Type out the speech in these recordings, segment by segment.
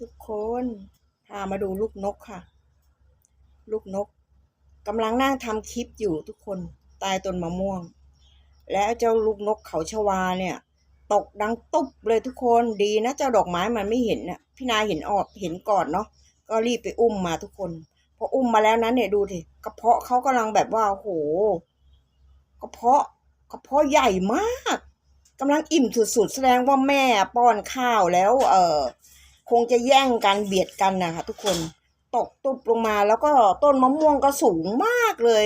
ทุกคนพามาดูลูกนกค่ะ ลูกนกกำลังนั่งทำคลิปอยู่ทุกคนใต้ต้นมะม่วง แล้วเจ้าลูกนกเขาชวาเนี่ย ตกดังตุ๊บเลยทุกคนดีนะเจ้าดอกไม้มันไม่เห็นน่ะพี่นาเห็นออกเห็นก่อนเนาะก็รีบไปอุ้มมาทุกคนพออุ้มมาแล้วนั้นเนี่ยดูสิกระเพาะเขากำลังแบบว่าโอ้โหกระเพาะกระเพาะใหญ่มากกำลังอิ่มสุดๆแสดงว่าแม่ป้อนข้าวแล้ว เออ คงจะแย่งกันเบียดกันนะคะทุกคนตกตุบลงมาแล้วก็ต้นมะม่วงก็สูงมากเลย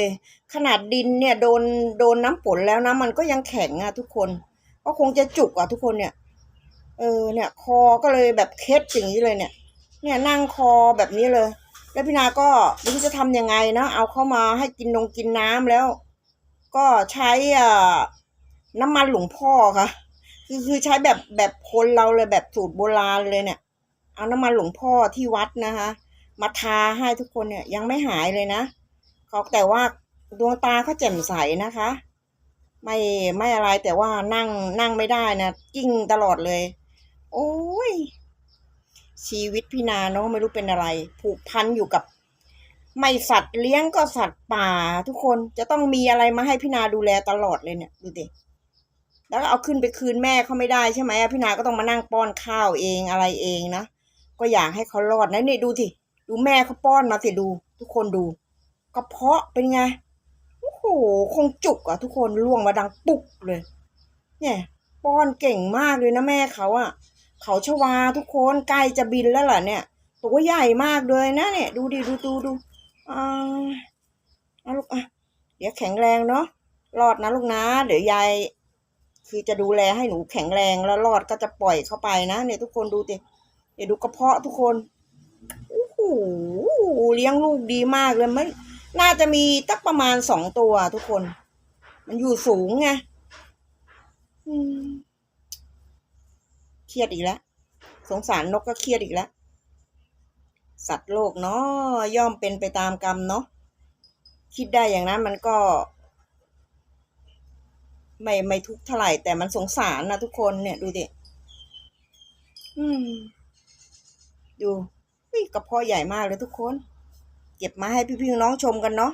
ขนาดดินเนี่ยโดนโดนน้ำฝนแล้วนะมันก็ยังแข็งอะทุกคน ก็คงจะจุกอะทุกคนเนี่ย เออเนี่ยคอก็เลยแบบเคล็ดอย่างนี้เลยเนี่ย เนี่ยนั่งคอแบบนี้เลย แล้วพี่นาก็ไม่รู้จะทำยังไงนะเอาเข้ามาให้กินนงกินน้ำแล้ว ก็ใช้อ่าน้ำมันหลวงพ่อค่ะ คือคือใช้แบบแบบคนเราเลยแบบสูตรโบราณเลยเนี่ย เอาน้ำมันหลวงพ่อที่วัดนะคะ มาทาให้ทุกคนเนี่ยยังไม่หายเลยนะเขาแต่ว่าดวงตาเขาแจ่มใสนะคะ ไม่ไม่อะไรแต่ว่านั่งนั่งไม่ได้นะกิ้งตลอดเลย โอ้ยชีวิตพี่นาเนาะไม่รู้เป็นอะไร ผูกพันอยู่กับ ไม่สัตว์เลี้ยงก็สัตว์ป่า ทุกคนจะต้องมีอะไรมาให้พี่นาดูแลตลอดเลยเนี่ยดูดิแล้วก็เอาขึ้นไปคืนแม่เขาไม่ได้ใช่ไหมพี่นาก็ต้องมานั่งป้อนข้าวเองอะไรเองนะ ก็อยากให้เขารอดนะนี่ดูสิดูแม่เขาป้อนมาสิดู ทุกคนดูกระเพาะเป็นไงโอ้โหคงจุกอะทุกคนล่วงมาดังปุ๊กเลย เนี่ยป้อนเก่งมากเลยนะแม่เขาอะเขาชวาทุกคนใกล้จะบินแล้วล่ะเนี่ยตัวใหญ่มากเลยนะเนี่ย ดูดิดูดูดูอ่าเอาลูกอะเดี๋ยวแข็งแรงเนาะรอดนะลูกนะ เดี๋ยวยายคือจะดูแลให้หนูแข็งแรงแล้วรอดก็จะปล่อยเข้าไปนะเนี่ยทุกคนดูดิ เดี๋ยวดูกระเพาะทุกคนโอ้โหเลี้ยงลูกดีมากเลยไม่น่าจะมีตักประมาณสองตัวทุกคน มันอยู่สูงไงเครียดอีกแล้ว สงสารนกก็เครียดอีกแล้ว สัตว์โลกเนาะย่อมเป็นไปตามกรรมเนาะคิดได้อย่างนั้นมันก็ ไม่ไม่ทุกข์เท่าไหร่แต่มันสงสารนะทุกคนเนี่ยดูดิอืม ดูเฮ้ยกระเพาะใหญ่มากเลยทุกคน เก็บมาให้พี่ๆน้องชมกันเนาะ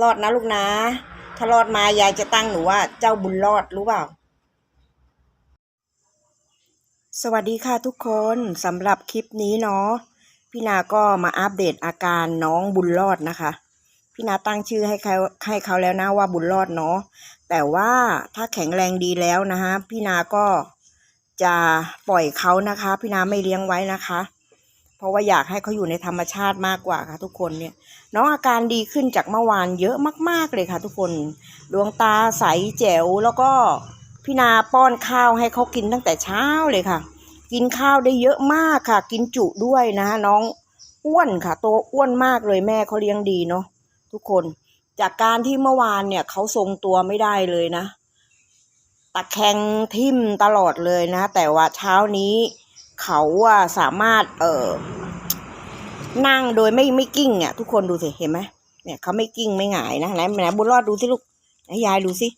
รอดนะลูกนะ ถ้ารอดมายายจะตั้งหนูว่า เจ้าบุญรอดรู้เปล่า สวัสดีค่ะทุกคนสำหรับคลิปนี้เนาะพี่นาก็มาอัปเดตอาการน้องบุญรอดนะคะ พี่นาตั้งชื่อให้เขาให้เขาแล้วนะว่าบุญรอดเนาะแต่ว่าถ้าแข็งแรงดีแล้วนะคะพี่นาก็ จะปล่อยเขานะคะ พี่นาไม่เลี้ยงไว้นะคะ เพราะว่าอยากให้เขาอยู่ในธรรมชาติมากกว่าค่ะ ทุกคนเนี่ยน้องอาการดีขึ้นจากเมื่อวานเยอะมาก ๆเลยค่ะ ทุกคนดวงตาใสแจ๋วแล้วก็พี่นาป้อนข้าวให้เขากินตั้งแต่เช้าเลยค่ะ กินข้าวได้เยอะมากค่ะ กินจุด้วยนะน้องอ้วนค่ะโตวอ้วนมากเลยแม่เขาเลี้ยงดีเนาะทุกคน จากการที่เมื่อวานเนี่ยเขาทรงตัวไม่ได้เลยนะ ตะแคงทิ่มตลอดเลยนะ แต่ว่าเช้านี้เขาอะสามารถเออนั่งโดยไม่ไม่กิ้งอะทุกคนดูสิเห็นไหมเนี่ยเขาไม่กิ้งไม่หงายนะไหนไหนบุญรอดดูสิลูกไหนยายดูสิ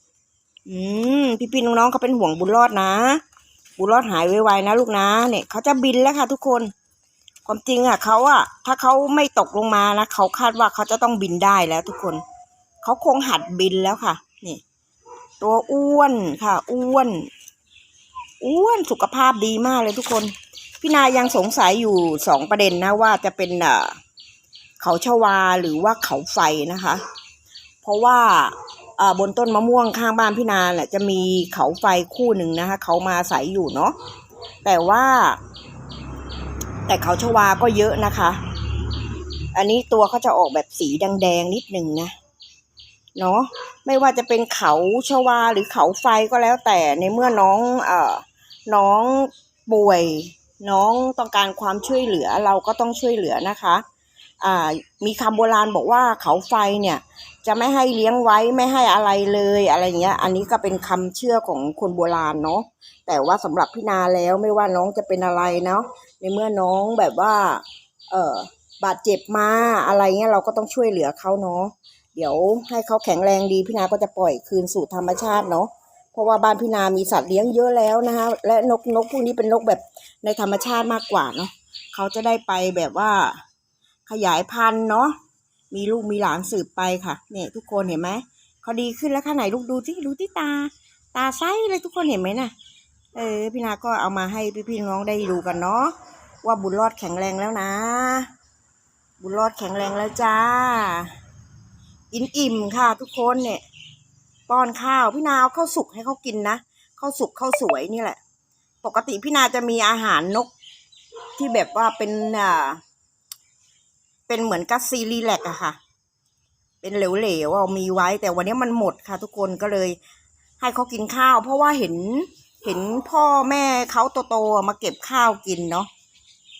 อืมพี่ๆน้องๆเขาเป็นห่วงบุญรอดนะ บุญรอดหายไวๆนะลูกนะ เนี่ยเขาจะบินแล้วค่ะ ทุกคน ความจริงอะเขาอะ ถ้าเขาไม่ตกลงมานะเขาคาดว่าเขาจะต้องบินได้แล้ว ทุกคนเขาคงหัดบินแล้วค่ะ นี่ ตัวอ้วนค่ะ อ้วน อ้วนสุขภาพดีมากเลยทุกคน พี่นายังสงสัยอยู่สองประเด็นนะว่าจะเป็นเอ่อเขาชวาหรือว่าเขาไฟนะคะ เพราะว่าเอ่อบนต้นมะม่วงข้างบ้านพี่นาแหละจะมีเขาไฟคู่หนึ่งนะคะเขามาอาศัยอยู่เนาะแต่ว่า แต่เขาชวาก็เยอะนะคะ อันนี้ตัวเขาจะออกแบบสีแดงๆนิดหนึ่งนะ เนาะไม่ว่าจะเป็นเขาชวาหรือเขาไฟก็แล้วแต่ในเมื่อน้องเอ่อน้องป่วย น้องต้องการความช่วยเหลือเราก็ต้องช่วยเหลือนะคะอ่ามีคำโบราณบอกว่าเขาไฟเนี่ยจะไม่ให้เลี้ยงไว้ไม่ให้อะไรเลยอะไรเงี้ย อันนี้ก็เป็นคำเชื่อของคนโบราณเนาะแต่ว่าสำหรับพี่นาแล้วไม่ว่าน้องจะเป็นอะไรเนาะในเมื่อน้องแบบว่าเออบาดเจ็บมาอะไรเงี้ยเราก็ต้องช่วยเหลือเขาเนาะ เดี๋ยวให้เขาแข็งแรงดีพี่นาก็จะปล่อยคืนสู่ธรรมชาติเนาะเพราะว่าบ้านพี่นามีสัตว์เลี้ยงเยอะแล้วนะคะและนกนกพวกนี้เป็นนกแบบในธรรมชาติมากกว่าเนาะเขาจะได้ไปแบบว่าขยายพันธุ์เนาะมีลูกมีหลานสืบไปค่ะเนี่ยทุกคนเห็นไหมเขาดีขึ้นแล้วค่ะไหนลูกดูที่ดูที่ตา ตาไซเลยทุกคนเห็นไหมน่ะเออพี่นาก็เอามาให้พี่ๆน้องได้ดูกันเนาะว่าบุญรอดแข็งแรงแล้วนะ บุญรอดแข็งแรงแล้วจ้า กินอิ่มค่ะ ทุกคนเนี่ยป้อนข้าวพี่นาเอาข้าวสุกให้เขากินนะข้าวสุกข้าวสวยนี่แหละ ปกติพี่นาจะมีอาหารนก ที่แบบว่าเป็นอ่าเป็นเหมือนกัสซีรีแลกอะค่ะ เป็นเหลวๆเอามีไว้ แต่วันนี้มันหมดค่ะ ทุกคนก็เลย ให้เขากินข้าว เพราะว่าเห็นเห็นพ่อแม่เขาโตๆมาเก็บข้าวกินเนาะ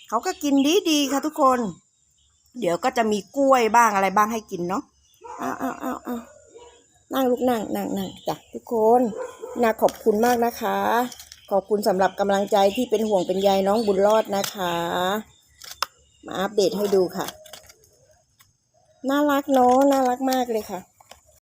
เขาก็กินดีๆค่ะทุกคน เดี๋ยวก็จะมีกล้วยบ้างอะไรบ้างให้กินเนาะ เอาเอาเอาเอานั่งลูกนั่งนั่งนั่งจ้ะทุกคนนาขอบคุณมากนะคะ ขอบคุณสำหรับกำลังใจที่เป็นห่วงเป็นใยน้องบุญรอดนะคะ มาอัปเดตให้ดูค่ะ น่ารักเนาะน่ารักมากเลยค่ะ